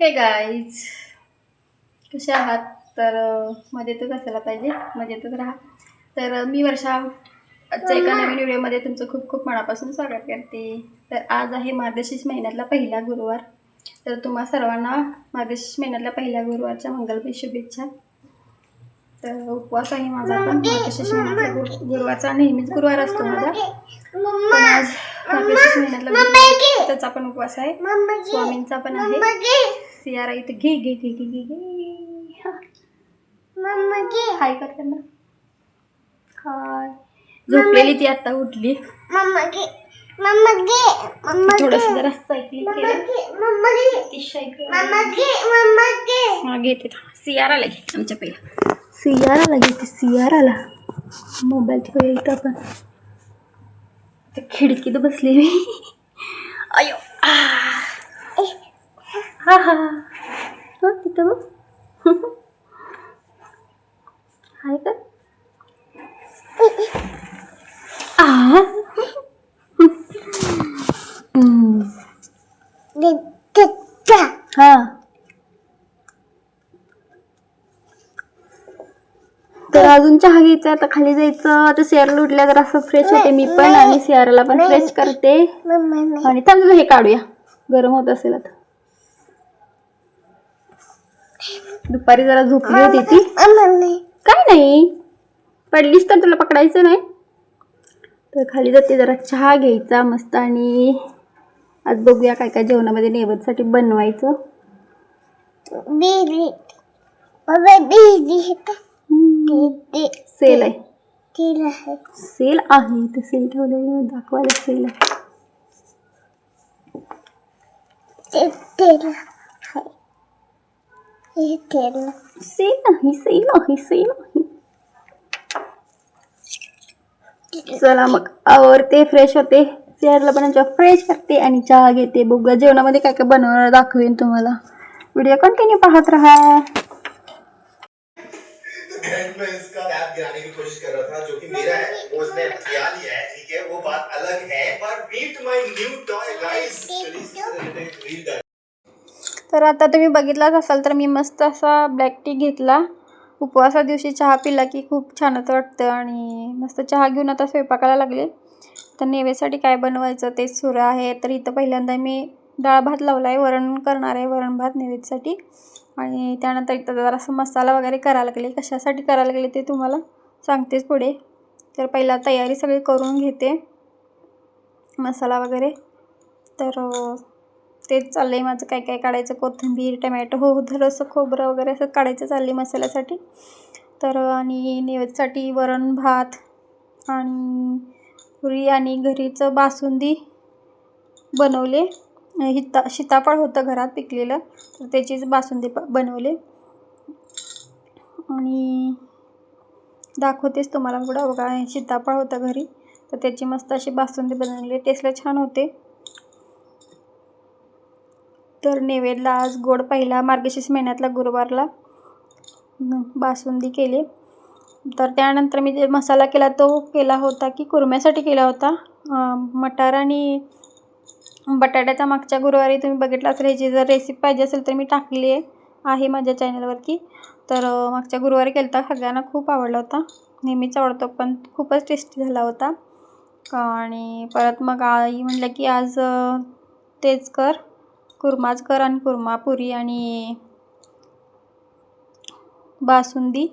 हे गाईज कसे आहात? तर मजेतच असायला पाहिजे. मजेतच राहा. तर मी वर्षा. आजच्या एका नवीन व्हिडिओमध्ये तुमचं खूप खूप मनापासून स्वागत करते. तर आज आहे मार्गशीर्ष महिन्यातला पहिला गुरुवार. तर तुम्हा सर्वांना मार्गशीर्ष महिन्यातल्या पहिल्या गुरुवारच्या मंगलमय शुभेच्छा. तर उपवास आहे माझा पण. मार्गशीर्ष महिन्यातला गुरु गुरुवारचा नेहमीच गुरुवार असतो माझा. आज महिन्यातला त्याचा पण उपवास आहे. स्वामींचा पण आहे. सियारा इथं घे घे घे घे घे घे. हाय कर त्यांना. हाय. झोपलेली ती आता उठली. थोडस जरा सायकलिंग केलं. घेते. सियाराला घे आमच्या पहिला. सियाराला घेते सियाराला. मोबाईल ठेवूया इथं आपण. खिडकीत बसले मी. अयो हा हा. हो तिथं मग हाय का? आ हम्म. हा तर अजून चहा घ्यायचा आता खाली जायचं. आता सियाराला उठल्या तर असं फ्रेश होते मी पण आणि सियाराला पण फ्रेश करते. आणि थांब हे काढूया. गरम होत असेल आता. दुपारी जरा झोपली होती ती. काय नाही. पडलीस तर तुला पकडायचं नाही. तर खाली जाते जरा चहा घ्यायचा मस्त आणि आज बघूया काय काय जेवणामध्ये नैवेद्यसाठी बनवायचं. सेल आहे. सेल आहे. सेल ठेवले दाखवायला सेल आहे. सेल आहे सेल आहे सेल आहे. चला मग आवरते फ्रेश होते. चेअरला पण फ्रेश करते आणि चहा घेते. बघूया जेवणामध्ये काय काय बनवणार दाखवेन तुम्हाला. व्हिडिओ कंटिन्यू पाहत राहा. में इसका टैप गिराने की कोशिश कर रहा था जो कि मेरा है वो उसने हथिया लिया है ठीक है वो बात अलग है पर beat my new toy guys reel तर आता तुम्ही बघितलाच असाल तर मी मस्त असा ब्लॅक टी घेतला. उपवासा दिवशी चहा पिला की खूप छानच वाटतं आणि मस्त चहा घेऊन आता स्वयंपाकाला लागले. तर नेवेसाठी काय बनवायचं तेच सुरू आहे तर इथं पहिल्यांदा मी डाळ भात लावला आहे वरण करणार आहे वरण भात नैवेद्यासाठी. आणि त्यानंतर इथं जरासं मसाला वगैरे करायला लागले. कशासाठी करायला लागले ते तुम्हाला सांगतेच पुढे. तर पहिला तयारी सगळी करून घेते. मसाला वगैरे. तर तेच चाललं आहे माझं. काय काय काढायचं? कोथिंबीर टमॅटो हो, हो थोडंसं खोबरं वगैरे असं काढायचं चाललं आहे मसाल्यासाठी. तर आणि नैवेद्यासाठी वरण भात आणि पुरी आणि घरीचं बासुंदी बनवले. हिता सीताफळ होतं घरात पिकलेलं. तर त्याचीच बासुंदी प बनवले. आणि दाखवतेच तुम्हाला पुढं. बघा सीताफळ होतं घरी. तर त्याची मस्त अशी बासुंदी बनवली टेस्टला छान होते. तर नैवेद्यला आज गोड पहिला मार्गशीर्ष महिन्यातला गुरुवारला बासुंदी केली. तर त्यानंतर मी जे मसाला केला तो केला होता की कुरम्यासाठी केला होता. मटार आणि बटाट्याचा मागच्या गुरुवारी तुम्ही बघितला असेल ह्याची जर रेसिपी पाहिजे असेल तर मी टाकली आहे आहे माझ्या चॅनलवरती तर मागच्या गुरुवारी केला होता सगळ्यांना खूप आवडला होता. नेहमीच आवडतो पण खूपच टेस्टी झाला होता. आणि परत मग आई म्हणलं की आज तेच कर. कुर्माच कर आणि कुर्मा पुरी आणि बासुंदी.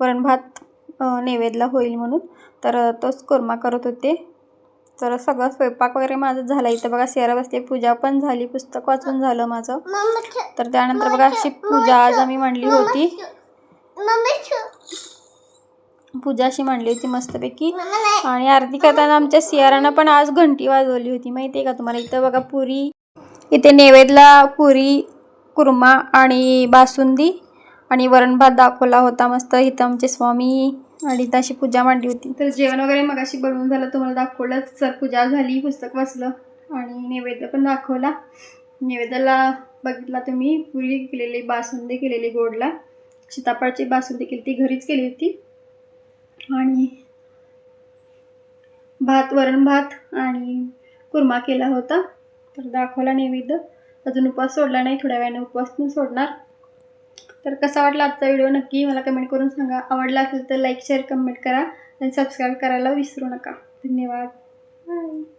वरण भात नैवेद्यला होईल म्हणून. तर तोच कुर्मा करत होते. तर सगळं स्वयंपाक वगैरे माझं झाला. इथं बघा सेरा बसली पूजा पण झाली. पुस्तक वाचून झालं माझं. तर त्यानंतर बघा अशी पूजा आज आम्ही मांडली होती. पूजा अशी मांडली होती मस्तपैकी. आणि आरती करताना आमच्या सियारानं पण आज घंटी वाजवली होती. माहिती आहे का तुम्हाला? इथं बघा पुरी. इथे नैवेद्यला पुरी कुर्मा आणि बासुंदी आणि वरण भात दाखवला होता मस्त. इथं आमचे स्वामी आणि इथं अशी पूजा मांडली होती. तर जेवण वगैरे मग अशी बनवून झालं तुम्हाला दाखवलं सर पूजा झाली पुस्तक वाचलं आणि नैवेद्य पण दाखवला. नैवेद्याला बघितला तुम्ही पुरी केलेली बासुंदी केलेली गोडला. सीताफळची बासुंदी केली ती घरीच केली होती. आणि भात वरण भात आणि कुर्मा केला होता. तर दाखवला नैवेद्य. अजून उपवास सोडला नाही थोड्या वेळाने उपवास पण सोडणार. तर कसा वाटला आजचा व्हिडिओ नक्की मला कमेंट करून सांगा. आवडला असेल तर लाईक शेअर कमेंट करा. आणि सबस्क्राईब करायला विसरू नका. धन्यवाद. बाय